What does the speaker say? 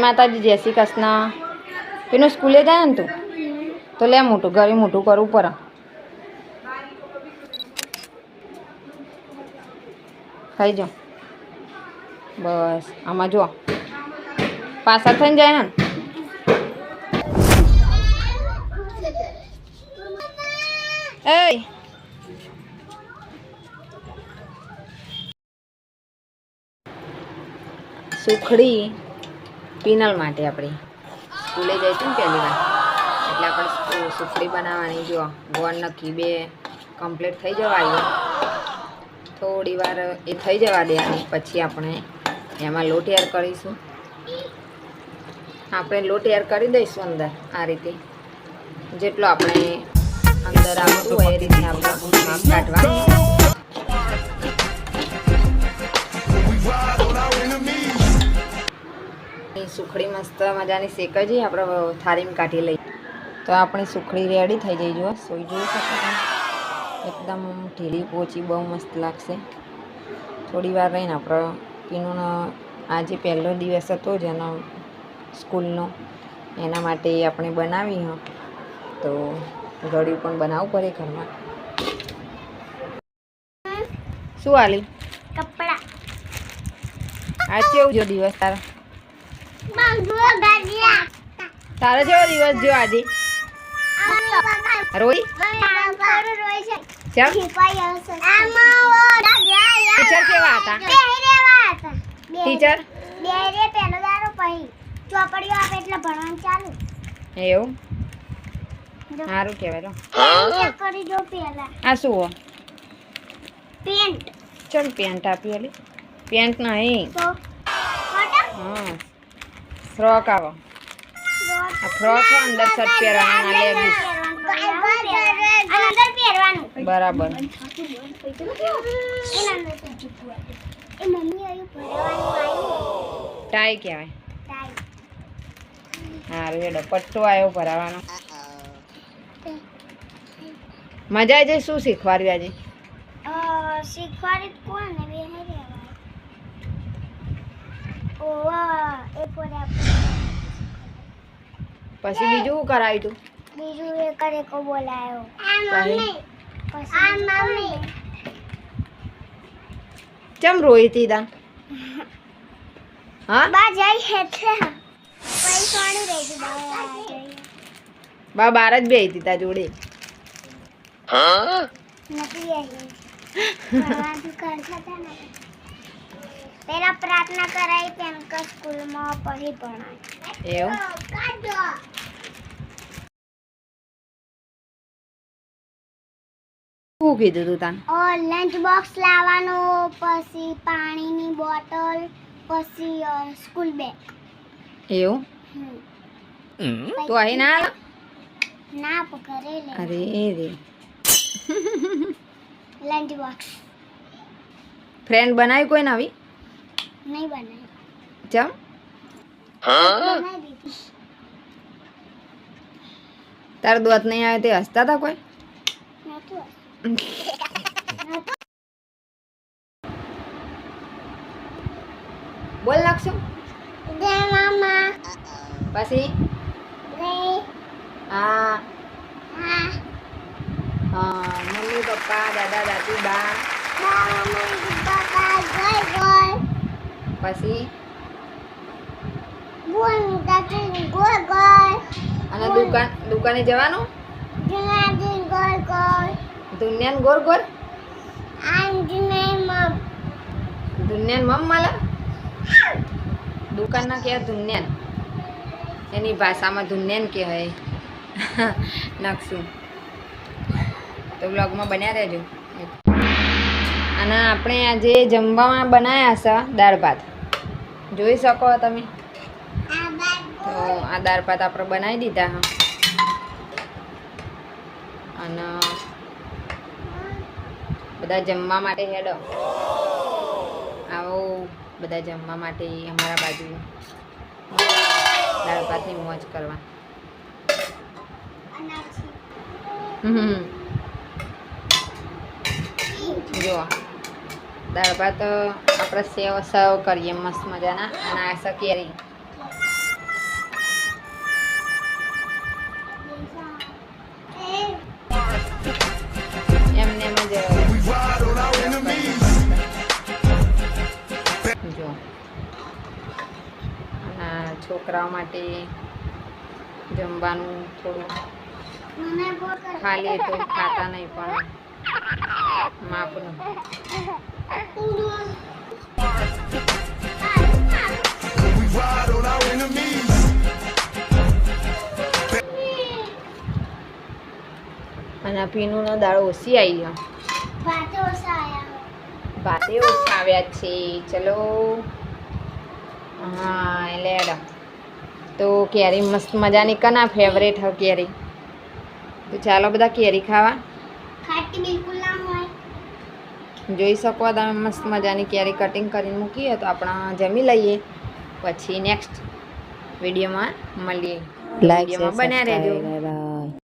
માતાજી, જય શ્રી કૃષ્ણ. પેલું સ્કૂલે જાય ને તું? તો લે મોટું, ઘરે મોટું કરવું પડે ખાઈ જાઓ. બસ, આમાં જો પાછા થઈને જાય ને? એ સુખડી. પિનલ માટે આપણી. સ્કૂલે જઈશું ને પહેલી વાર. એટલે આપણે સુખડી બનાવવાની જો ગોળ નક્કી બે કમ્પ્લીટ થઈ જવા આવીએ થોડી વાર એ થઈ જવા દેવાની પછી આપણે એમાં લોટ એર કરીશું. આપણે લોટ એર કરી દઈશું અંદર આ રીતે. જેટલો આપણે અંદર આવતું હોય એ રીતે આપણે કાઢવાનું. એ સુખડી મસ્ત મજાની શેકાઈ જઈએ આપણે થાળીમાં કાઢી લઈએ. તો આપણી સુખડી રેડી થઈ જઈ જુઓ. સોઈ જોઈ શકો એકદમ ઢીલી પોચી બહુ મસ્ત લાગશે. થોડી વાર રહીને આપણે પીનું આજે પહેલો દિવસ હતો જેનો સ્કૂલનો એના માટે આપણે બનાવી હો. તો ગળ્યું પણ બનાવવું પડે ઘરમાં. શું આલી? કપડા. આજે જો દિવસ તારા? તારો કેવો દિવસ જો આજે? રોઈ? ટીચર કેવા હતા? ટીચર બેહી દારો પછી ચોપડીઓ આપે એટલે ભણવાનું ચાલુ એવું. સારું કહેવાય લો ચેક કરી દો પેલા આ શું હો? પેન્ટ ચલ પેન્ટ આપી પેન્ટ નહીં. હા. ફ્રોક આવો આ ફ્રોક અંદર શર્ટ પહેરવાનું લેગીસ બરાબર ટાઈ કહેવાય હા સારું એડો પટ્ટો આવ્યો ભરાવાનો મજા આવી જાય શું શીખવાડ્યું આજે શીખવાડ્યું હે ઓવા પછી બીજું શું કરાવ્યું તું? બીજું એ કરે કો બોલાયો. પછી? પછી આ મમ્મી. ચમ રોઈ તી તા હા? બા જઈ એટલે. પૈસાણી રહી ગઈ બા. બાર જ બે હતી તા જોડે. નથી આવી ભણવાનું કરતા હતા પેલા પ્રાર્થના કરાવી તેમ કે સ્કૂલમાં પછી ભણાય. એવું? શું કીધું તું તાન? લંચ બોક્સ લાવવાનો પછી પાણીની બોટલ પછી સ્કૂલ બેગ એવું? તું અહીં ના ના ઘરે લે. અરે રે. લંચ બોક્સ ફ્રેન્ડ બનાવી કોઈ નવી? નહીં બનાવી ચમ બનાવી દીધી તાર દોત નહીં આવે તે હસતા હતા કોઈ નતું બોલ નાખશો દે મામા પછી દે હા હા હા, મમ્મી પપ્પા દાદા દાદી બા બા મમ્મી પપ્પા ગોય ગોય પછી? અને દુકાન દુકાને જવાનું? દુનિયાન ગોર ગોર દુનિયાન મમ માલા? દુકાનના કહેવાય દુનિયાન? એની ભાષામાં દુનિયાન કહેવાય. નાખશું તો બ્લોગમાં બન્યા રહેજો. અને આપણે આજે જમવામાં બનાવ્યા છે દાળ ભાત. જોઈ શકો તમે? તો આ દાળ ભાત આપણે બનાવી દીધા હા. અને બધા જમવા માટે હેડો. આવો, બધા જમવા માટે અમારા બાજુ. દાળ ભાતની મોજ કરવા. હમ. જો દાળ ભાત આપણે સેવ સર્વ કરીએ મસ્ત મજાના અને આ સકેરી એમને જ જો. છોકરાઓ માટે જમવાનું થોડું ખાલી તો ખાતા નહીં પણ માપનું. અને આ પીનુંનો દાળો ઓછી આવી ગયો. ભાતે ઓછા આવ્યા છે. ચલો. હા એટલે એડા તો કેરી મસ્ત મજાની કના ફેવરેટ હ કેરી? તો ચાલો બધા કેરી ખાવા. ખાટી બિલકુલ જોઈ શકો તમે મસ્ત મજાની કેરી કટિંગ કરીને મૂકીએ તો આપણે જમી લઈએ. પછી નેક્સ્ટ વિડીયોમાં મળીએ. વિડીયોમાં બન્યા રહેજો.